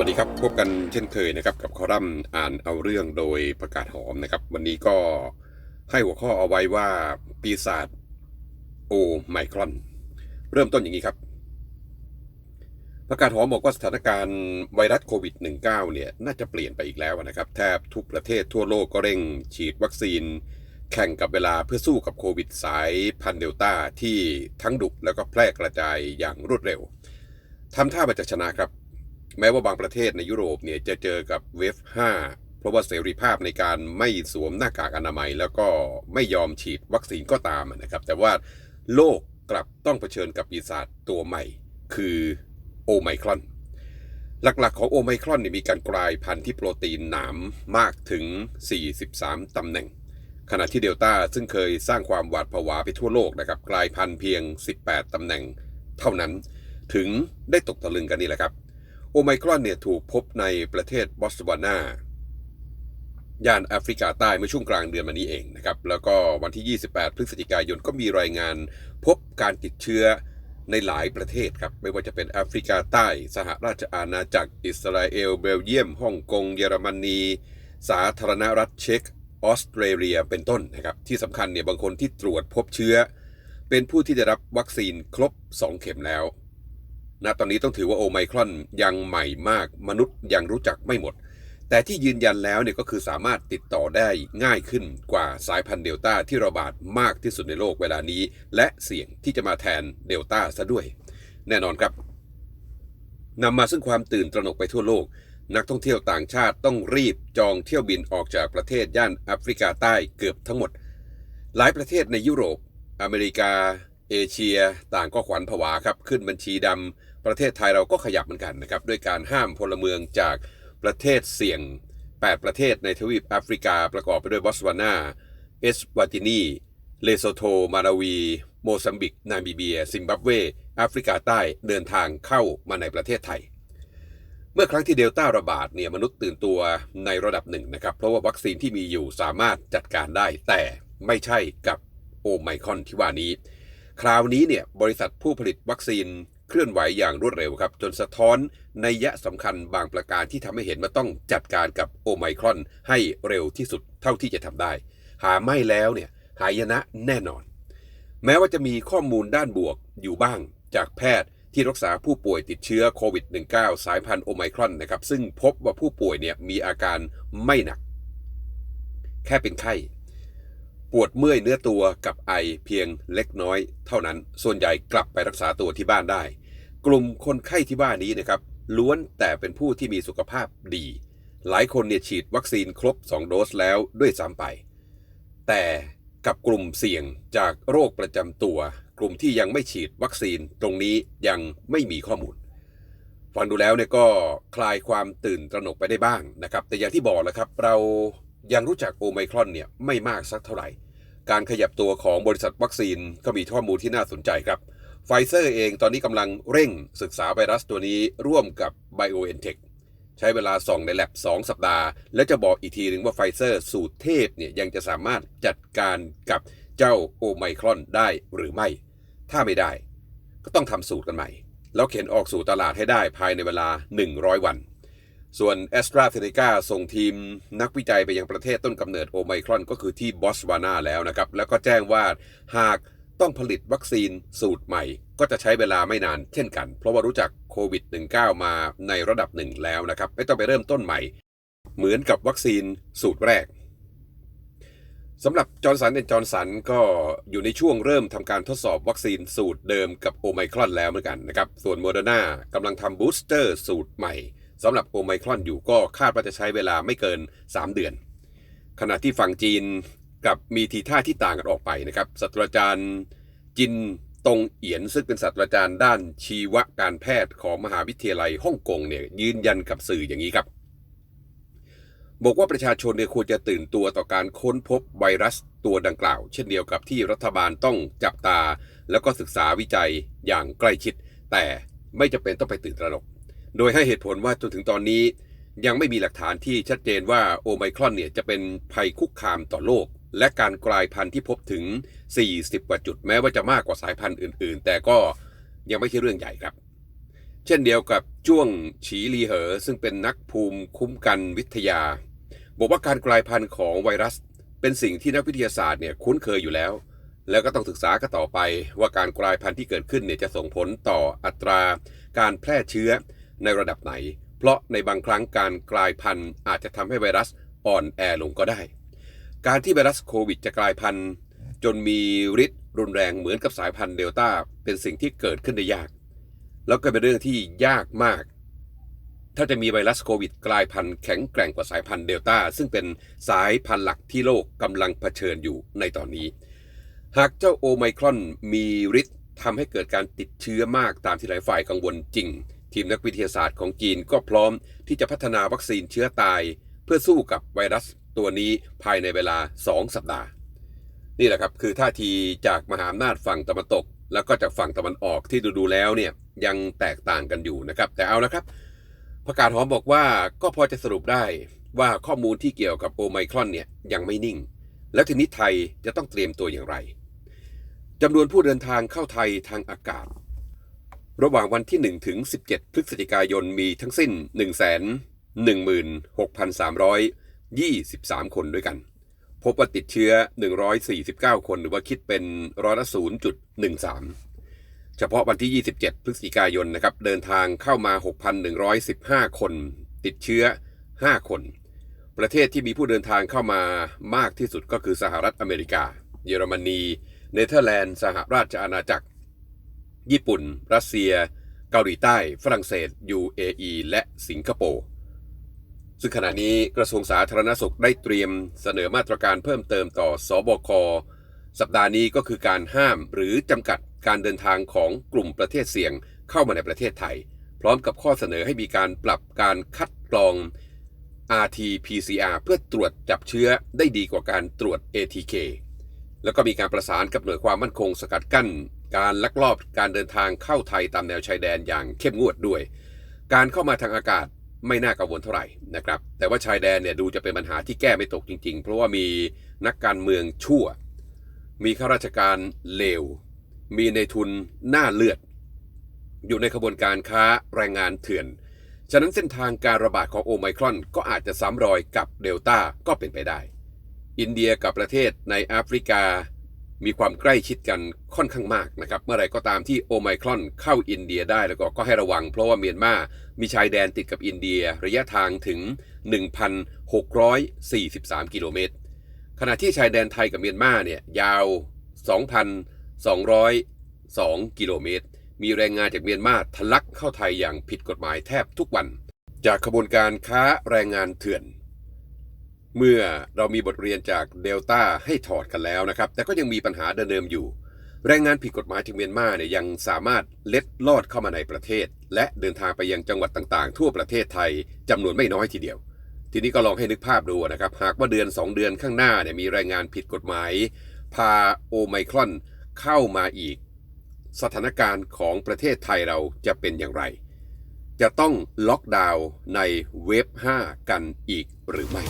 วัสดีครับพบกันเช่นเคยนะครับกับคอลัมน์อ่านเอาเรื่องโดยประกาศหอมนะครับ วันนี้ก็ให้หัวข้อเอาไว้ว่าปีศาจโอไมครอน เริ่มต้นอย่างนี้ครับ ประกาศหอมบอกว่าสถานการณ์ไวรัสโควิด -19 เนี่ยน่าจะเปลี่ยนไปอีกแล้วนะครับ แทบทุกประเทศทั่วโลกก็เร่งฉีดวัคซีน แข่งกับเวลาเพื่อสู้กับโควิดสายพันเดลต้าที่ทั้งดุแล้วก็แพร่กระจายอย่างรวดเร็วทำท่ามาจะชนะครับ แม้ว่าบางประเทศในยุโรปเนี่ยจะเจอกับเวฟ 5 เพราะว่าเสรีภาพในการไม่สวมหน้ากากอนามัย แล้วก็ไม่ยอมฉีดวัคซีนก็ตามนะครับ แต่ว่าโลกกลับต้องเผชิญกับปีศาจตัวใหม่ คือโอไมครอน หลักๆ ของโอไมครอนเนี่ยมีการกลายพันธุ์ที่โปรตีนหนามมากถึง 43 ตำแหน่ง ขณะที่เดลต้าซึ่งเคยสร้างความหวาดผวาไปทั่วโลกนะครับกลายพันธุ์เพียง 18 ตำแหน่ง เท่านั้น ถึงได้ตกตะลึงกันนี่แหละครับ โอไมครอนเนี่ยถูกพบในประเทศบอตสวานาย่านแอฟริกาใต้เมื่อช่วงกลางเดือนมานี้เองนะครับ แล้วก็วันที่ 28 พฤศจิกายนก็มีรายงานพบการติดเชื้อในหลายประเทศครับ ไม่ว่าจะเป็นแอฟริกาใต้ สหราชอาณาจักร อิสราเอล เบลเยียม ฮ่องกง เยอรมนี สาธารณรัฐเช็ก ออสเตรเลีย เป็นต้นนะครับ ที่สำคัญเนี่ยบางคนที่ตรวจพบเชื้อ เป็นผู้ที่ได้รับวัคซีนครบ 2 เข็มแล้ว ณตอนนี้ต้องถือว่าโอไมครอนยังใหม่มากมนุษย์ยังรู้จักไม่หมด แต่ที่ยืนยันแล้วเนี่ยก็คือสามารถติดต่อได้ง่ายขึ้นกว่าสายพันธุ์เดลต้าที่ระบาดมากที่สุดในโลกเวลานี้ และเสี่ยงที่จะมาแทนเดลต้าซะด้วย แน่นอนครับนำมาซึ่งความตื่นตระหนกไปทั่วโลก นักท่องเที่ยวต่างชาติต้องรีบจองเที่ยวบินออกจากประเทศย่านแอฟริกาใต้เกือบทั้งหมด หลายประเทศในยุโรป อเมริกา เอเชียต่างก็ขวัญผวาครับขึ้นบัญชีดำประเทศไทยเราก็ขยับเหมือนกันนะครับด้วยการห้ามพลเมืองจากประเทศเสี่ยง 8 ประเทศในทวีปแอฟริกาประกอบไปด้วยบอสวานาเอสวาตินี เลโซโท มาลาวี โมซัมบิก นามิเบีย ซิมบับเว แอฟริกาใต้เดินทางเข้ามาในประเทศไทย เมื่อครั้งที่เดลต้าระบาดเนี่ยมนุษย์ตื่นตัวในระดับหนึ่งนะครับ เพราะว่าวัคซีนที่มีอยู่สามารถจัดการได้ แต่ไม่ใช่กับโอไมคอนที่ว่านี้ คราวนี้เนี่ยบริษัทผู้ผลิตวัคซีนเคลื่อนไหวอย่างรวดเร็วครับ จนสะท้อนในยะสำคัญบางประการที่ทำให้เห็นว่าต้องจัดการกับโอไมครอนให้เร็วที่สุดเท่าที่จะทำได้ หาไม่แล้วเนี่ยหายนะแน่นอน แม้ว่าจะมีข้อมูลด้านบวกอยู่บ้างจากแพทย์ที่รักษาผู้ป่วยติดเชื้อโควิด -19 สายพันธุ์โอไมครอนนะครับซึ่งพบว่าผู้ป่วยเนี่ยมีอาการไม่หนัก แค่เป็นไข้ ปวดเมื่อยเนื้อตัวกับไอเพียงเล็กน้อย เท่านั้น ส่วนใหญ่กลับไปรักษาตัวที่บ้านได้ กลุ่มคนไข้ที่บ้านนี้นะครับ ล้วนแต่เป็นผู้ที่มีสุขภาพดี หลายคนเนี่ยฉีดวัคซีนครบ 2 โดสแล้วด้วยซ้ำไป แต่กับกลุ่มเสี่ยงจากโรคประจำตัว กลุ่มที่ยังไม่ฉีดวัคซีนตรงนี้ยังไม่มีข้อมูลฟังดูแล้วเนี่ยก็คลายความตื่นตระหนกไปได้บ้างนะครับ แต่อย่างที่บอกแหล้วครับเรา ยังรู้จักโอไมครอนเนี่ยไม่มากสักเท่าไหร่ การขยับตัวของบริษัทวัคซีนก็มีข้อมูลที่น่าสนใจครับไฟเซอร์เองตอนนี้กำลังเร่งศึกษาไวรัสตัวนี้ร่วมกับ BioNTech ใช้เวลาส่องในแลบ2 สัปดาห์ และจะบอกอีกทีหนึ่งว่าไฟเซอร์สูตรเทพเนี่ยยังจะสามารถจัดการกับเจ้าโอไมครอนได้หรือไม่ ถ้าไม่ได้ ก็ต้องทำสูตรกันใหม่ แล้วเข็นออกสู่ตลาดให้ได้ภายในเวลา 100 วัน ส่วน a s t r a z เซ e c a ส่งทีมนักวิจัยไปยังประเทศต้นกำเนิดโอไมครอนก็คือที่บอสวานาแล้วนะครับ แล้วก็แจ้งว่าหากต้องผลิตวัคซีนสูตรใหม่ ก็จะใช้เวลาไม่นานเช่นกัน เพราะว่ารู้จักโควิด -19 มาในระดับหนึ่งแล้วนะครับ ไม่ต้องไปเริ่มต้นใหม่ เหมือนกับวัคซีนสูตรแรกสำหรับจอร์นสันเดนจอร์นสันก็อยู่ในช่วงเริ่มทำการทดสอบวัคซีนสูตรเดิมกับโอไมครอนแล้วเหมือนกันนะครับ ส่วนโมเดอร์นากำลังทำบูสเตอร์สูตรใหม่ สำหรับโอไมครอนอยู่ก็คาดว่าจะใช้เวลาไม่เกิน 3 เดือน ขณะที่ฝั่งจีนกับมีทีท่าที่ต่างกันออกไปนะครับศาสตราจารย์จินตงเอียนซึ่งเป็นศาสตราจารย์ด้านชีวการแพทย์ของมหาวิทยาลัยฮ่องกงเนี่ยยืนยันกับสื่ออย่างนี้ครับ บอกว่าประชาชนเนี่ยควรจะตื่นตัวต่อการค้นพบไวรัสตัวดังกล่าว เช่นเดียวกับที่รัฐบาลต้องจับตา แล้วก็ศึกษาวิจัยอย่างใกล้ชิด แต่ไม่จำเป็นต้องไปตื่นตระหนก โดยให้เหตุผลว่าจนถึงตอนนี้ ยังไม่มีหลักฐานที่ชัดเจนว่าโอไมครอนเนี่ยจะเป็นภัยคุกคามต่อโลก และการกลายพันธุ์ที่พบถึง 40 กว่าจุดแม้ว่าจะมากกว่าสายพันธุ์อื่น ๆ แต่ก็ยังไม่ใช่เรื่องใหญ่ครับ เช่นเดียวกับจ้วงฉีลีเหอ ซึ่งเป็นนักภูมิคุ้มกันวิทยา บอกว่าการกลายพันธุ์ของไวรัส เป็นสิ่งที่นักวิทยาศาสตร์เนี่ยคุ้นเคยอยู่แล้ว แล้วก็ต้องศึกษากันต่อไปว่าการกลายพันธุ์ที่เกิดขึ้นเนี่ยจะส่งผลต่ออัตรา การแพร่เชื้อ ในระดับไหน เพราะในบางครั้งการกลายพันธุ์อาจจะทำให้ไวรัสอ่อนแอลงก็ได้ การที่ไวรัสโควิดจะกลายพันธุ์จนมีฤทธิ์รุนแรงเหมือนกับสายพันธุ์เดลต้าเป็นสิ่งที่เกิดขึ้นได้ยาก แล้วก็เป็นเรื่องที่ยากมาก ถ้าจะมีไวรัสโควิดกลายพันธุ์แข็งแกร่งกว่าสายพันธุ์เดลต้าซึ่งเป็นสายพันธุ์หลักที่โลกกำลังเผชิญอยู่ในตอนนี้ หากเจ้าโอไมครอนมีฤทธิ์ทำให้เกิดการติดเชื้อมากตามที่หลายฝ่ายกังวลจริง ทีมนักวิทยาศาสตร์ของจีนก็พร้อมที่จะพัฒนาวัคซีนเชื้อตาย เพื่อสู้กับไวรัสตัวนี้ภายในเวลา 2 สัปดาห์ นี่แหละครับคือท่าทีจากมหาอำนาจฝั่งตะวันตก แล้วก็จากฝั่งตะวันออกที่ดูๆแล้วเนี่ยยังแตกต่างกันอยู่นะครับ แต่เอาละครับประกาศหอมบอกว่าก็พอจะสรุปได้ว่าข้อมูลที่เกี่ยวกับโอไมครอนเนี่ยยังไม่นิ่ง แล้วทีนี้ไทยจะต้องเตรียมตัวอย่างไรจำนวนผู้เดินทางเข้าไทยทางอากาศ ระหว่างวันที่ 1 ถึง 17 พฤศจิกายนมีทั้งสิ้น 1 1 6,323 คนด้วยกัน พบว่าติดเชื้อ 149 คนหรือว่าคิดเป็นร้อยละ0.13 เฉพาะวันที่ 27 พฤศจิกายนนะครับเดินทางเข้ามา 6,115 คน ติดเชื้อ 5 คน ประเทศที่มีผู้เดินทางเข้ามามากที่สุดก็คือสหรัฐอเมริกา เยอรมนี เนเธอร์แลนด์ สหราชอาณาจักร ญี่ปุ่น รัสเซีย เกาหลีใต้ ฝรั่งเศส UAE และสิงคโปร์ ซึ่งขณะนี้กระทรวงสาธารณสุขได้เตรียมเสนอมาตรการเพิ่มเติมต่อสอบค สัปดาห์นี้ก็คือการห้ามหรือจำกัดการเดินทางของกลุ่มประเทศเสี่ยงเข้ามาในประเทศไทย พร้อมกับข้อเสนอให้มีการปรับการคัดกรอง RT-PCR เพื่อตรวจจับเชื้อได้ดีกว่าการตรวจ ATK แล้วก็มีการประสานกับหน่วยความมั่นคงสกัดกั้น การลักลอบการเดินทางเข้าไทยตามแนวชายแดนอย่างเข้มงวดด้วย การเข้ามาทางอากาศไม่น่ากังวลเท่าไหร่นะครับ แต่ว่าชายแดนเนี่ยดูจะเป็นปัญหาที่แก้ไม่ตกจริง ๆ เพราะว่ามีนักการเมืองชั่ว มีข้าราชการเลว มีในทุนหน้าเลือด อยู่ในขบวนการค้าแรงงานเถื่อน ฉะนั้นเส้นทางการระบาดของโอไมครอน ก็อาจจะซ้ำรอยกับเดลต้าก็เป็นไปได้ อินเดียกับประเทศในแอฟริกา มีความใกล้ชิดกันค่อนข้างมากนะครับ เมื่อไรก็ตามที่โอไมครอนเข้าอินเดียได้แล้วก็ก็ให้ระวัง เพราะว่าเมียนมามีชายแดนติดกับอินเดียระยะทางถึง 1,643 กิโลเมตร ขณะที่ชายแดนไทยกับเมียนมาเนี่ยยาว 2,202 กิโลเมตร มีแรงงานจากเมียนมาทะลักเข้าไทยอย่างผิดกฎหมายแทบทุกวัน จากขบวนการค้าแรงงานเถื่อน เมื่อเรามีบทเรียนจากเดลต้าให้ถอดกันแล้วนะครับ แต่ก็ยังมีปัญหาเดิมๆอยู่ แรงงานผิดกฎหมายจากเมียนมาเนี่ยยังสามารถเล็ดลอดเข้ามาในประเทศ และเดินทางไปยังจังหวัดต่างๆ ทั่วประเทศไทยจำนวนไม่น้อยทีเดียว ทีนี้ก็ลองให้นึกภาพดูนะครับ หากว่าเดือน 2 เดือนข้างหน้าเนี่ยมีแรงงานผิดกฎหมาย พาโอไมครอนเข้ามาอีก สถานการณ์ของประเทศไทยเราจะเป็นอย่างไร จะต้องล็อกดาวน์ในเวฟ5กันอีกหรือไม่